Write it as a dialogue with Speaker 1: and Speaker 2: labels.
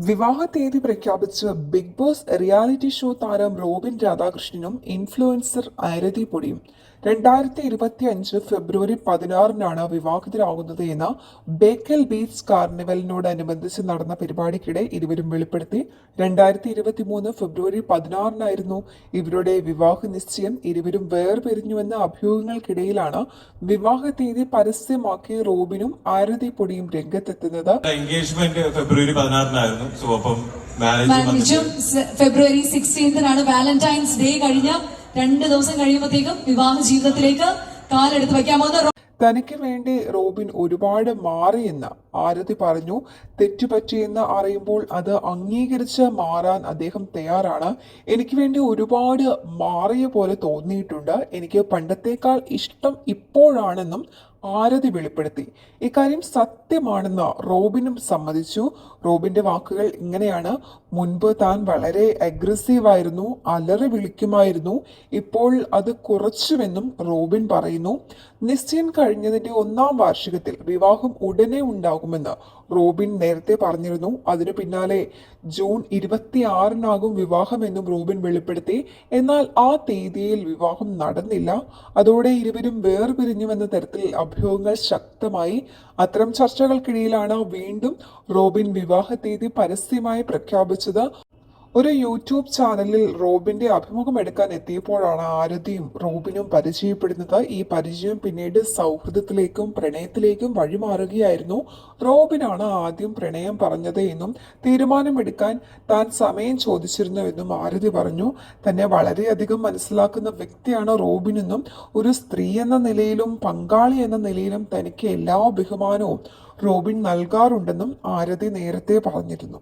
Speaker 1: വിവാഹ തീയതി പ്രഖ്യാപിച്ച് ബിഗ് ബോസ് റിയാലിറ്റി ഷോ താരം റോബിൻ രാധാകൃഷ്ണനും ഇൻഫ്ലുവൻസർ ആരതി പൊടിയും രണ്ടായിരത്തി ഇരുപത്തി അഞ്ച് ഫെബ്രുവരി പതിനാറിനാണ് വിവാഹിതരാകുന്നത് എന്ന് ബേക്കൽ ബീച്ച് കാർണിവലിനോടനുബന്ധിച്ച് നടന്ന പരിപാടിക്കിടെ ഇരുവരും വെളിപ്പെടുത്തി. രണ്ടായിരത്തി ഇരുപത്തി മൂന്ന് ഫെബ്രുവരി പതിനാറിനായിരുന്നു ഇവരുടെ വിവാഹ നിശ്ചയം. ഇരുവരും വേർപിരിഞ്ഞുവെന്ന അഭ്യൂഹങ്ങൾക്കിടയിലാണ് വിവാഹ തീയതി പരസ്യമാക്കി റോബിനും ആരതി പൊടിയും രംഗത്തെത്തുന്നത്.
Speaker 2: എൻഗേജ്മെന്റ് ഫെബ്രുവരി പതിനാറിനായിരുന്നു. സോ അപ്പം മാരേജ്
Speaker 3: മാരേജും സെ- ഫെബ്രുവരി സിക്സ്റ്റീൻത്തിനാണ് വാലന്റൈൻസ് ഡേ കഴിഞ്ഞ രണ്ട് ദിവസം കഴിയുമ്പോഴത്തേക്കും വിവാഹ ജീവിതത്തിലേക്ക് കാലെടുത്ത് വയ്ക്കാൻ പോകുന്ന
Speaker 1: തനിക്ക് വേണ്ടി റോബിൻ ഒരുപാട് മാറിയെന്ന് ആരതി പറഞ്ഞു തെറ്റുപറ്റിയെന്ന് അറിയുമ്പോൾ അത് അംഗീകരിച്ച് മാറാൻ അദ്ദേഹം തയ്യാറാണ്. എനിക്ക് വേണ്ടി ഒരുപാട് മാറിയ പോലെ തോന്നിയിട്ടുണ്ട്. എനിക്ക് പണ്ടത്തേക്കാൾ ഇഷ്ടം ഇപ്പോഴാണെന്നും ആരതി വെളിപ്പെടുത്തി. ഇക്കാര്യം സത്യമാണെന്ന് റോബിനും സമ്മതിച്ചു. റോബിന്റെ വാക്കുകൾ ഇങ്ങനെയാണ്. മുൻപ് താൻ വളരെ അഗ്രസീവ് ആയിരുന്നു അലറി വിളിക്കുമായിരുന്നു. ഇപ്പോൾ അത് കുറച്ചുവെന്നും റോബിൻ പറയുന്നു. നിശ്ചയം കഴിഞ്ഞതിന്റെ ഒന്നാം വാർഷികത്തിൽ വിവാഹം ഉടനെ ഉണ്ടാകുമെന്ന് റോബിൻ നേരത്തെ പറഞ്ഞിരുന്നു. അതിനു പിന്നാലെ ജൂൺ ഇരുപത്തിയാറിനാകും വിവാഹമെന്നും റോബിൻ വെളിപ്പെടുത്തി. എന്നാൽ ആ തീയതിയിൽ വിവാഹം നടന്നില്ല. അതോടെ ഇരുവരും വേർപിരിഞ്ഞുവെന്ന തരത്തിൽ അഭ്യൂഹങ്ങൾ ശക്തമായി. അത്തരം ചർച്ചകൾക്കിടയിലാണ് വീണ്ടും റോബിൻ വിവാഹ തീയതി പരസ്യമായി പ്രഖ്യാപിച്ചത്. ഒരു യൂട്യൂബ് ചാനലിൽ റോബിന്റെ അഭിമുഖം എടുക്കാൻ എത്തിയപ്പോഴാണ് ആരതിയും റോബിനും പരിചയപ്പെടുന്നത്. ഈ പരിചയം പിന്നീട് സൗഹൃദത്തിലേക്കും പ്രണയത്തിലേക്കും വഴിമാറുകയായിരുന്നു. റോബിനാണ് ആദ്യം പ്രണയം പറഞ്ഞത് എന്നും തീരുമാനമെടുക്കാൻ താൻ സമയം ചോദിച്ചിരുന്നുവെന്നും ആരതി പറഞ്ഞു. തന്നെ വളരെയധികം മനസ്സിലാക്കുന്ന വ്യക്തിയാണ് റോബിനെന്നും ഒരു സ്ത്രീ എന്ന നിലയിലും പങ്കാളി എന്ന നിലയിലും തനിക്ക് എല്ലാ ബഹുമാനവും റോബിൻ നൽകാറുണ്ടെന്നും ആരതി നേരത്തെ പറഞ്ഞിരുന്നു.